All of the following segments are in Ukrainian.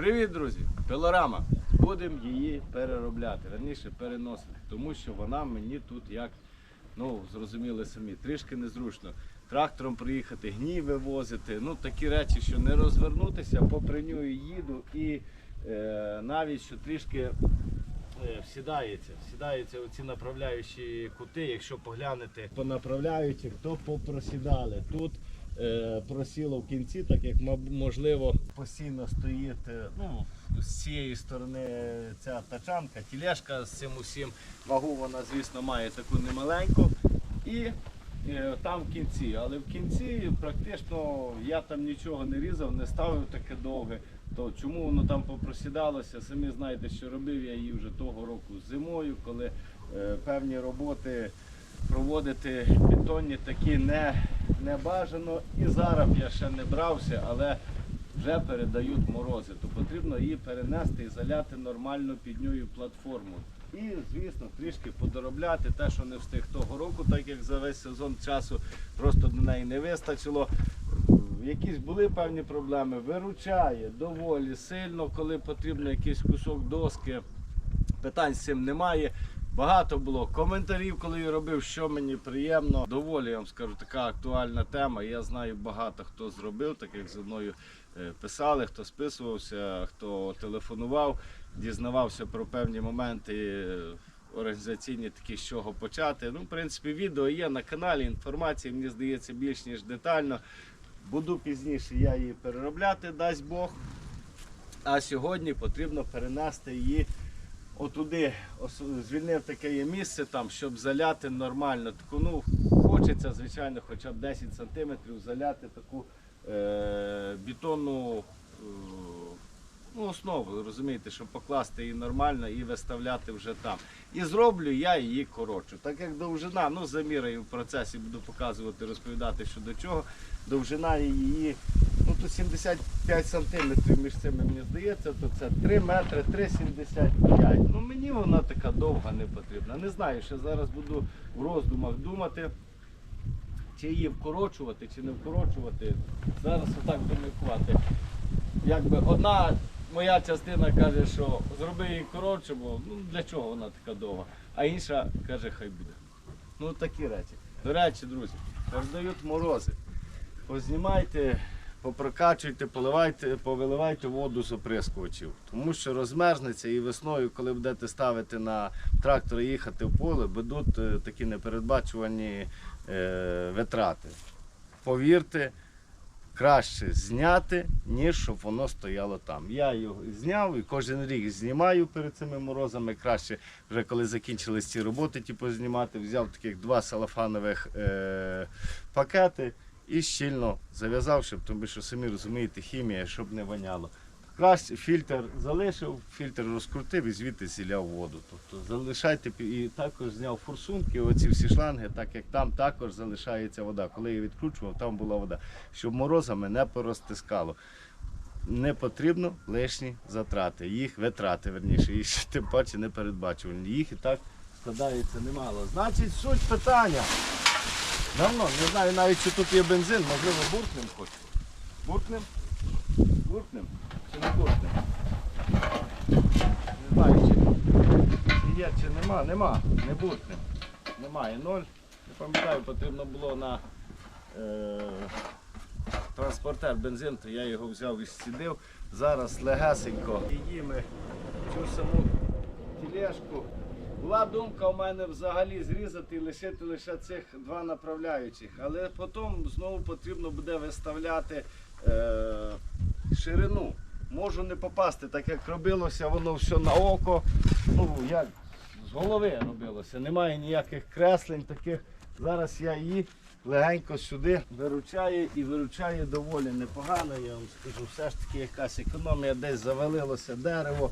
Привіт, друзі! Пилорама. Будемо її переробляти, верніше переносити, тому що вона мені тут як, ну зрозуміли самі, трішки незручно. Трактором приїхати, гній вивозити, ну такі речі, що не розвернутися, попри нього їду і е, навіть що трішки е, всідається. Всідаються оці направляючі кути, якщо поглянете по направляючих, то попросідали. Тут просіло в кінці, так як можливо постійно стоїть е, ну, з цієї сторони ця тачанка, тілешка з цим усім. Вагу вона, звісно, має таку немаленьку. І е, там в кінці, але в кінці практично я там нічого не різав, не ставив таке довге. То чому воно там попросідалося, самі знаєте, що робив я її вже того року зимою, коли е, певні роботи проводити бетонні такі не, не бажано. І зараз я ще не брався, але вже передають морози, то потрібно її перенести і заляти нормально підньою платформу. І, звісно, трішки подоробляти те, що не встиг того року, так як за весь сезон часу просто до неї не вистачило. Якісь були певні проблеми, виручає доволі сильно, коли потрібно якийсь кусок доски. Питань з цим немає. Багато було коментарів, коли я робив, що мені приємно. Доволі я вам скажу, така актуальна тема. Я знаю багато хто зробив, так як зі мною е, писали, хто списувався, хто телефонував, дізнавався про певні моменти е, організаційні, такі з чого почати. Ну, в принципі, відео є на каналі. Інформації мені здається більш ніж детально. Буду пізніше я її переробляти, дасть Бог. А сьогодні потрібно перенести її отуди. Звільнив таке є місце там, щоб заляти нормально. Таку, ну, хочеться, звичайно, хоча б 10 сантиметрів заляти таку е, бетонну е, ну, основу, розумієте, щоб покласти її нормально і виставляти вже там. І зроблю я її коротшу. Так як довжина, ну заміряю в процесі, буду показувати, розповідати, що до чого. Довжина її, тут 75 сантиметрів між цими, мені здається, то це 3 метри 3,75. Ну мені вона така довга не потрібна. Не знаю, ще зараз буду в роздумах думати, чи її вкорочувати, чи не вкорочувати. Зараз отак домікувати. Якби одна моя частина каже, що зроби її коротше, бо ну для чого вона така довга, а інша каже, хай буде. Ну такі речі. До речі, друзі, передають морози. Познімайте, попрокачуйте, поливайте, повиливайте воду з оприскувачів. Тому що розмерзнеться і весною, коли будете ставити на трактор і їхати в поле, будуть е, такі непередбачувані е, витрати. Повірте, краще зняти, ніж щоб воно стояло там. Я його зняв і кожен рік знімаю перед цими морозами. Краще, вже коли закінчились ці роботи, типу, знімати, взяв таких два салафанових е- пакети і щільно зав'язав, щоб, тому що самі розумієте, хімія, щоб не воняло. Краще фільтр залишив, фільтр розкрутив і звідти зіляв воду. Тобто залишайте і також зняв форсунки, оці всі шланги, так як там також залишається вода. Коли я відкручував, там була вода, щоб морозами не порозтискало. Не потрібно лишні затрати, їх витрати, верніше, і тим паче не передбачувані. Їх і так складається немало. Значить, суть питання. Давно, не знаю навіть, чи тут є бензин, можливо, буркнем хоч. Буркнем? Буркнем? Чи не буркнем? Не знаю, чи, є, чи нема. Нема, не буркнем. Немає ноль. Не пам'ятаю, потрібно було на е, транспортер бензин, то я його взяв і зцідив. Зараз легесенько її ми цю саму тілешку. Була думка у мене взагалі зрізати і лишити лише цих два направляючих, але потім знову потрібно буде виставляти е, ширину. Можу не попасти, так як робилося воно все на око. Ну, як з голови робилося. Немає ніяких креслень таких. Зараз я її легенько сюди виручаю і виручає доволі непогано. Я вам скажу, все ж таки якась економія, десь завалилося дерево,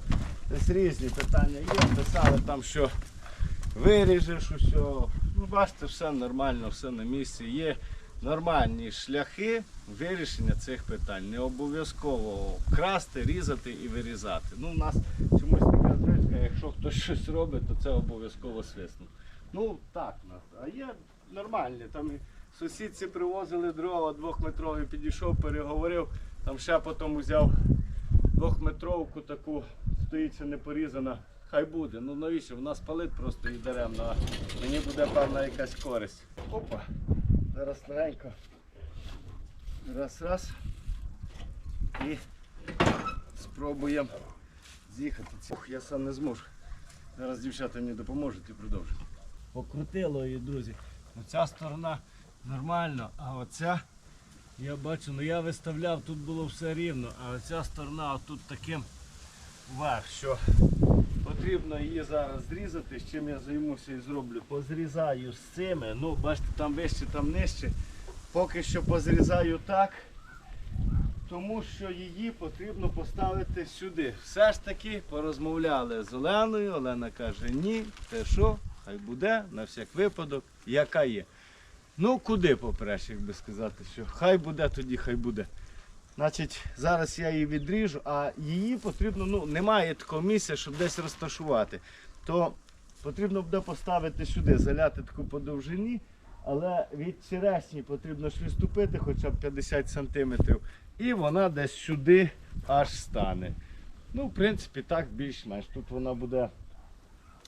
десь різні питання є. Писали там, що виріжеш усього. Ну, бачите, все нормально, все на місці. Є нормальні шляхи вирішення цих питань. Не обов'язково красти, різати і вирізати. Ну, у нас чомусь така звичка, якщо хтось щось робить, то це обов'язково свиснув. Ну, так. А є нормальні. Там сусідці привозили дрова двохметрові, підійшов, переговорив, там ще потім взяв двохметровку таку стоїться не порізана. Хай буде. Ну навіщо? Вона спалить просто і даремно, а мені буде певна якась користь. Опа. Зараз легенько. Раз, раз. І спробуємо з'їхати. Я сам не зможу. Зараз дівчата мені допоможуть і продовжу. Покрутило її, друзі. Оця сторона нормально, а оця, я бачу, ну я виставляв, тут було все рівно, а оця сторона отут таким вверх, що потрібно її зараз зрізати, з чим я займуся і зроблю. Позрізаю з цими, ну бачите, там вище, там нижче. Поки що позрізаю так, тому що її потрібно поставити сюди. Все ж таки порозмовляли з Оленою. Олена каже, ні, те що, хай буде, на всяк випадок, яка є. Ну, куди попреш, як би сказати, що хай буде, тоді хай буде. Значить, зараз я її відріжу, а її потрібно, ну, немає такого місця, щоб десь розташувати. То потрібно буде поставити сюди, заляти таку по довжині, але від черешні потрібно ж відступити хоча б 50 см. І вона десь сюди аж стане. Ну, в принципі, так більш-менш. Тут вона буде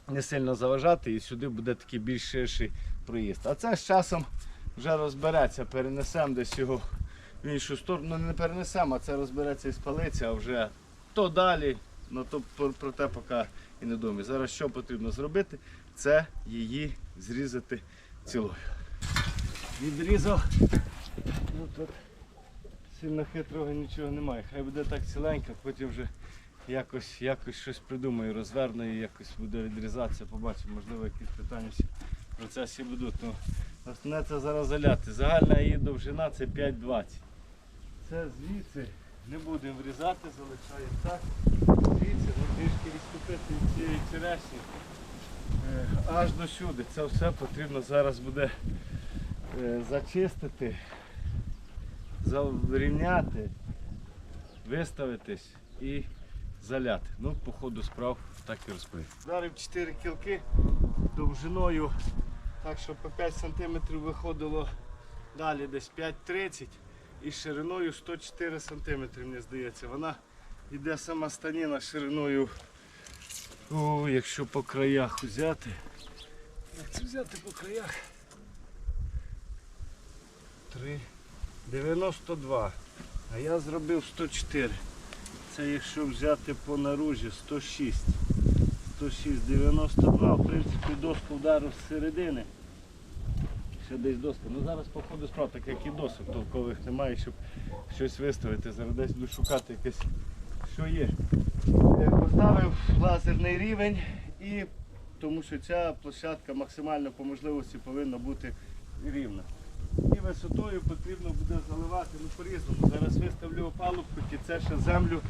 не сильно заважати і сюди буде такий більш ширший проїзд. А це з часом вже розбереться, перенесемо десь його в іншу сторону. Ну не перенесемо, а це розбереться і спалиться, а вже то далі, ну то про, те поки і не думаю. Зараз що потрібно зробити, це її зрізати цілою. Відрізав. Ну тут сильно хитрого нічого немає. Хай буде так ціленько, потім вже якось, якось щось придумаю, розверну і якось буде відрізатися, побачимо, можливо, якісь питання процесі будуть. Ну, основне це зараз заляти. Загальна її довжина це 5,20. Це звідси не будемо врізати, залишаємо так. Звідси ну, трішки відступити від цієї черешні. Е, Аж до сюди. Це все потрібно зараз буде е, зачистити, зарівняти, виставитись і заляти. Ну, по ходу справ так і розповім. Дарив 4 кілки довжиною, так що по 5 см виходило далі десь 5,30 і шириною 104 см, мені здається. Вона йде сама станіна шириною, о, якщо по краях взяти. Як це взяти по краях? 3, 92. А я зробив 104. Це якщо взяти по наружі 106. 106, 92. В принципі, доску вдарив з середини. Ще десь доска. Ну зараз по ходу справ, так як і досок толкових немає, щоб щось виставити. Зараз десь буду шукати якесь, що є. Е, Поставив лазерний рівень і тому що ця площадка максимально по можливості повинна бути рівна. І висотою потрібно буде заливати ну, по-різному. Зараз виставлю опалубку, це ще землю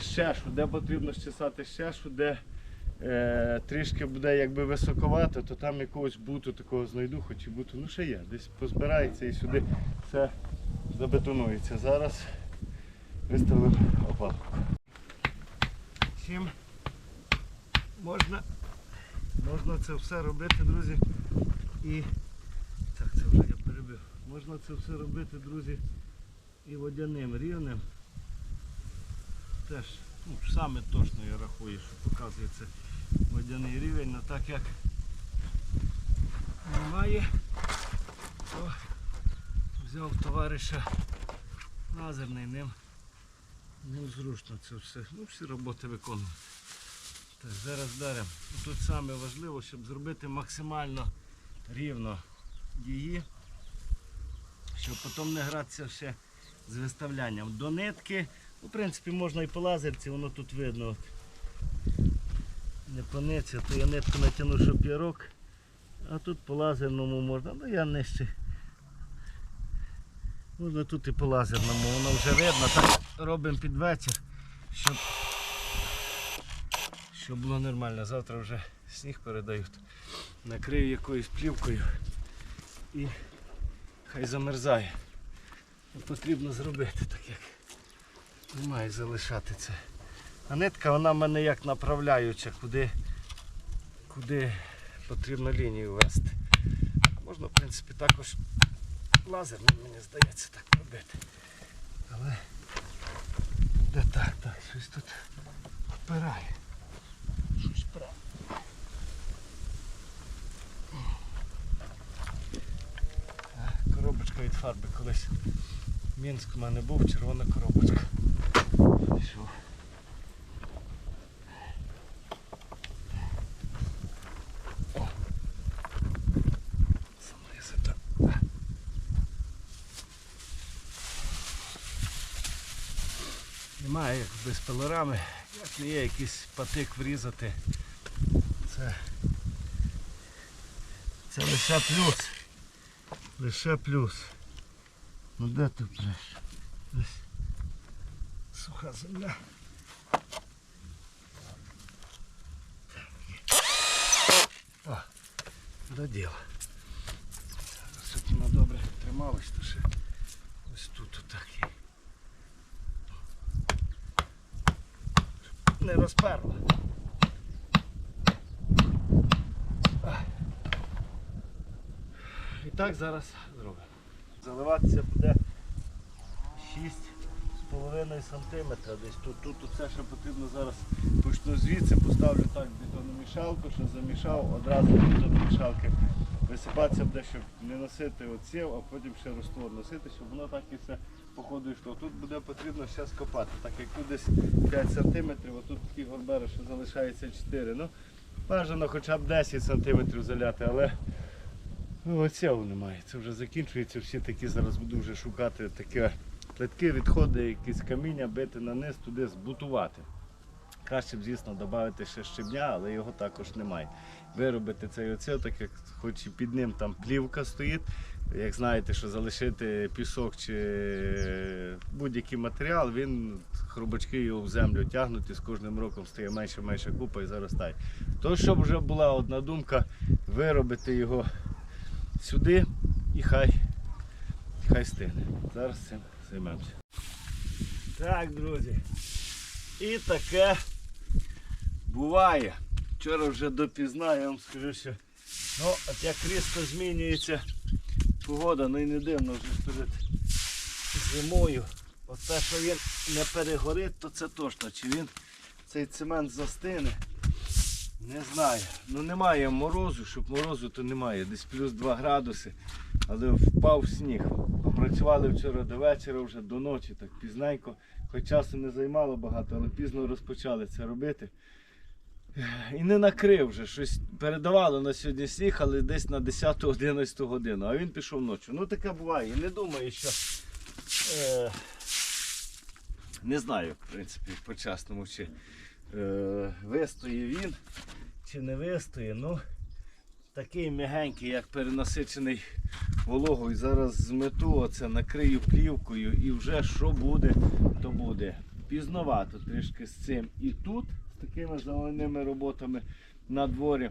щешу, де потрібно щесати щешу, де е, трішки буде якби високовато, то там якогось буту такого знайду, хоч і буту, ну ще є, десь позбирається і сюди все забетонується. Зараз виставив опалубку. Чим можна, можна це все робити, друзі, і так, це вже я перебив. Можна це все робити, друзі, і водяним рівнем. Теж ну, саме точно я рахую, що показує це водяний рівень, але так як немає, то взяв товариша лазерний, ним, ним зручно це все. Ну, всі роботи виконуємо. Так, зараз даримо. Тут саме важливо, щоб зробити максимально рівно її, щоб потім не гратися ще з виставлянням. До нитки, ну, в принципі, можна і по лазерці, воно тут видно. От. Не по нитці, то я нитку натягну, щоб пірок, а тут по лазерному можна, ну я нижче. Можна тут і по лазерному, воно вже видно. Так робимо під вечір, щоб, щоб було нормально. Завтра вже сніг передають. Накрию якоюсь плівкою і хай замерзає. Потрібно зробити так як. Немає залишати це. А нитка вона в мене як направляюча, куди, куди потрібно лінію вести. Можна в принципі також лазерним, мені здається, так робити. Але Де так, так, щось тут впирає. Щось впирає. Коробочка від фарби колись. В Мінську в мене був червона коробочка. Пішов. О. Саморізата. Немає як не є якийсь патик врізати. Це, це лише плюс. Лише плюс. Ну де ти? Ось Суха земля. О, до діла. Щоб воно добре трималось, то ще ось тут отак є. Не розперло. І так зараз зробимо. Заливатися буде 6,5 см десь тут. Тут це ще потрібно зараз почну звідси, поставлю так бетономішалку, що замішав, одразу до бетономішалки висипатися буде, щоб не носити оців, а потім ще розтвор носити, щоб воно так і все по ходу йшло. Тут буде потрібно ще скопати, так як тут десь 5 см, а тут такі горбери, що залишається 4 Ну, бажано хоча б 10 см заляти, але Ну, оцього немає. Це вже закінчується. Всі такі зараз буду вже шукати таке плитки, відходи, якісь каміння, бити на низ, туди збутувати. Краще б, звісно, додати ще щебня, але його також немає. Виробити цей оцел, так як хоч і під ним там плівка стоїть. Як знаєте, що залишити пісок чи будь-який матеріал, він хробачки його в землю тягнуть і з кожним роком стає менше менше купа і заростає. То, щоб вже була одна думка, виробити його сюди і хай, хай стигне. Зараз цим займемося. Так, друзі. І таке буває. Вчора вже допізна, я вам скажу, що ну, от як різко змінюється погода, ну і не дивно вже перед зимою. Оце, що він не перегорить, то це точно. Чи він цей цемент застине. Не знаю. Ну немає морозу, щоб морозу то немає. Десь плюс 2 градуси. Але впав сніг. Попрацювали вчора до вечора, вже до ночі, так пізненько. Хоч часу не займало багато, але пізно розпочали це робити. І не накрив вже. Щось передавало на сьогодні сніг, але десь на 10-11 годину. А він пішов ночі. Ну таке буває. І не думаю, що. Е, не знаю, в принципі, по-чесному, чи е, вистоє він, чи не вистоє. Ну, такий м'ягенький, як перенасичений вологою. Зараз змету, оце накрию плівкою і вже що буде, то буде. Пізновато трішки з цим. І тут, такими зеленими роботами на дворі.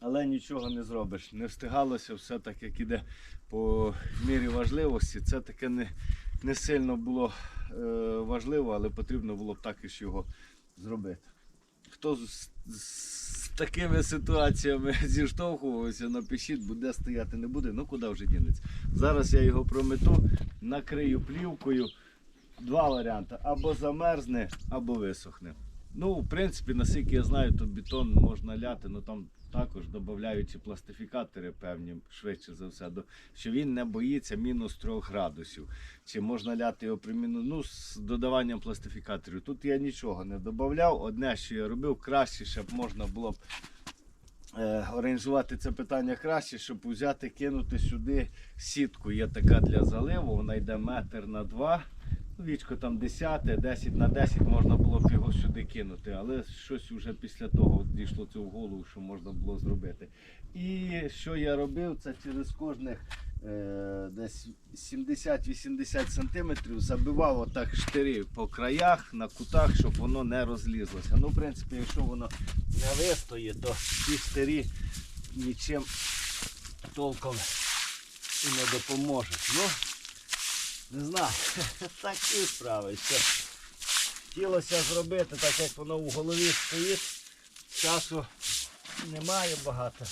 Але нічого не зробиш. Не встигалося все так, як іде по мірі важливості. Це таке не, не сильно було е, важливо, але потрібно було б також його зробити. Хто з, з такими ситуаціями зіштовхувався, напишіть, буде стояти, не буде, ну куди вже дінеться. Зараз я його промету, накрию плівкою. Два варіанти: або замерзне, або висохне. Ну, в принципі, наскільки я знаю, то бетон можна ляти, але там також додаючи пластифікатори певні, швидше за все, що він не боїться мінус 3 градусів. Чи можна ляти його при мінус, ну, з додаванням пластифікаторів. Тут я нічого не додавав. Одне, що я робив, краще, щоб можна було б е, організувати це питання краще, щоб взяти, кинути сюди сітку. Є така для заливу, вона йде метр на два. Вічко там 10, 10 на 10 можна було б його сюди кинути, але щось вже після того дійшло це в голову, що можна було зробити. І що я робив, це через кожних е, десь 70-80 сантиметрів забивав отак штири по краях, на кутах, щоб воно не розлізлося. Ну, в принципі, якщо воно не вистоїть, то ці штирі нічим толком і не допоможуть. Ну, не знаю, такі справи. Що хотілося зробити, так як воно в голові стоїть. Часу немає багато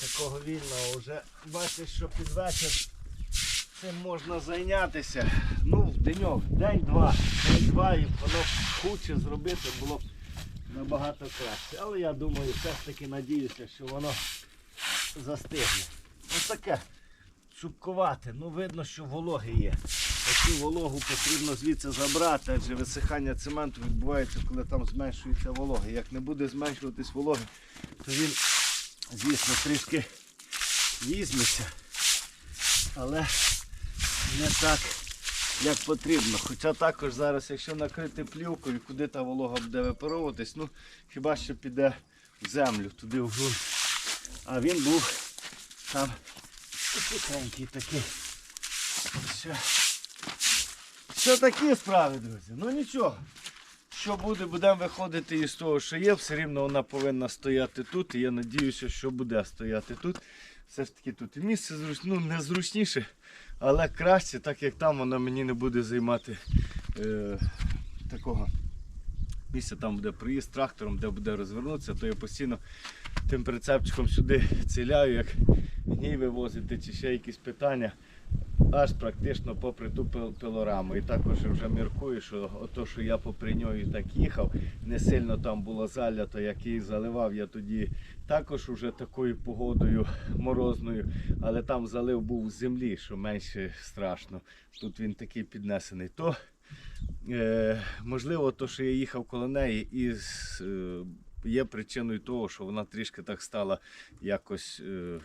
такого вільного. Вже бачиш, що під вечір цим можна зайнятися. Ну, в деньок, день-два, день-два і воно худше зробити було б набагато краще. Але я думаю, все ж таки надіюся, що воно застигне. Ось таке цупкувате. Ну видно, що вологи є. Цю вологу потрібно звідси забрати, адже висихання цементу відбувається, коли там зменшується волога. Як не буде зменшуватись вологи, то він, звісно, трішки візьметься, але не так, як потрібно. Хоча також зараз, якщо накрити плівкою, куди та волога буде випаровуватись, ну хіба що піде в землю, туди в ґрунт. А він був там тихенький такий. Все. Все такі справи, друзі. Ну нічого. Що буде, будемо виходити із того, що є, все рівно вона повинна стояти тут. І я надіюся, що буде стояти тут. Все ж таки тут і місце зруч... ну, не зручніше, але краще, так як там вона мені не буде займати е, такого місця. Там буде приїзд трактором, де буде розвернутися, то я постійно тим прицепчиком сюди ціляю, як гній вивозити чи ще якісь питання. Аж практично попри ту пилораму. І також вже міркую, що ото, що я попри нього так їхав, не сильно там було залято, як її заливав я тоді також уже такою погодою морозною, але там залив був з землі, що менше страшно. Тут він такий піднесений. То е, можливо, то, що я їхав коло неї, і е, є причиною того, що вона трішки так стала якось. Е,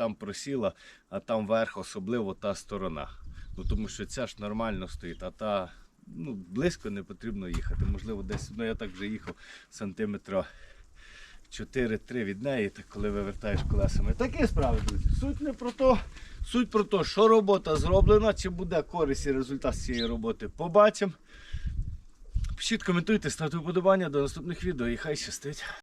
там просіла, а там верх, особливо та сторона. Ну тому що ця ж нормально стоїть, а та ну, близько не потрібно їхати. Можливо, десь ну я так вже їхав сантиметра 4-3 від неї, так коли вивертаєш колесами. Такі справи, друзі. Суть не про то. Суть про те, що робота зроблена, чи буде користь і результат цієї роботи. Побачимо. Пишіть, коментуйте, ставте вподобання до наступних відео і хай щастить.